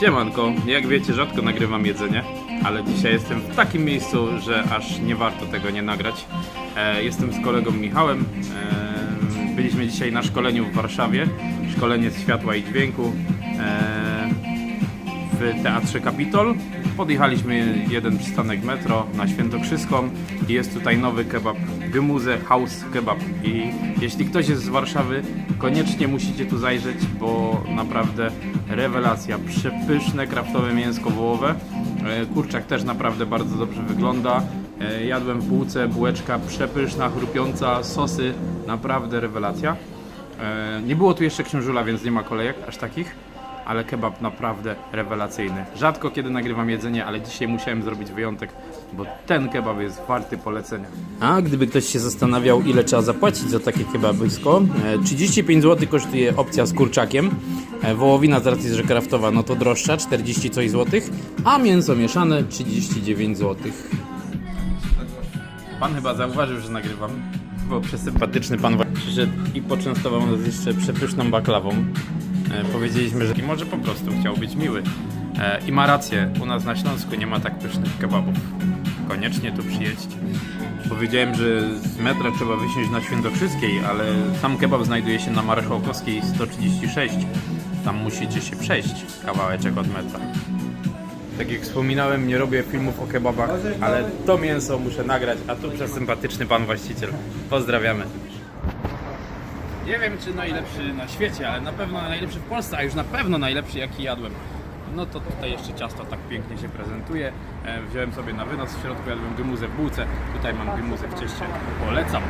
Siemanko, jak wiecie rzadko nagrywam jedzenie, ale dzisiaj jestem w takim miejscu, że aż nie warto tego nie nagrać. E, jestem z kolegą Michałem. E, byliśmy dzisiaj na szkoleniu w Warszawie, szkolenie z światła i dźwięku e, w Teatrze Kapitol. Podjechaliśmy jeden przystanek metro na Świętokrzyską i jest tutaj nowy kebab Gymuze House Kebab i jeśli ktoś jest z Warszawy, koniecznie musicie tu zajrzeć, bo naprawdę rewelacja, przepyszne kraftowe mięsko wołowe. E, Kurczak też naprawdę bardzo dobrze wygląda. E, Jadłem w bułce, bułeczka przepyszna, chrupiąca, sosy, naprawdę rewelacja. E, Nie było tu jeszcze książula, więc nie ma kolejek aż takich ale kebab naprawdę rewelacyjny. Rzadko kiedy nagrywam jedzenie, ale dzisiaj musiałem zrobić wyjątek, bo ten kebab jest warty polecenia. A gdyby ktoś się zastanawiał, ile trzeba zapłacić za takie kebabisko, e, 35 zł kosztuje opcja z kurczakiem. E, Wołowina z racji, że kraftowa, no to droższa, 40 coś złotych, a mięso mieszane 39 zł. Pan chyba zauważył, że nagrywam, bo przesympatyczny pan przyszedł i poczęstował nas jeszcze przepyszną baklawą. E, powiedzieliśmy, że może po prostu chciał być miły. E, I ma rację, u nas na Śląsku nie ma tak pysznych kebabów. Koniecznie tu przyjedźcie. Powiedziałem, że z metra trzeba wysiąść na Świętokrzyskiej, ale sam kebab znajduje się na Marszałkowskiej 136. Tam musicie się przejść kawałeczek od metra. Tak jak wspominałem, nie robię filmów o kebabach, ale to mięso muszę nagrać, a tu przesympatyczny pan właściciel. Pozdrawiamy. Nie wiem, czy najlepszy na świecie, ale na pewno najlepszy w Polsce, a już na pewno najlepszy, jaki jadłem. No to tutaj jeszcze ciasto tak pięknie się prezentuje. E, wziąłem sobie na wynos w środku, jadłem gymuzę w bułce. Tutaj mam gymuzę w cieście. Polecam.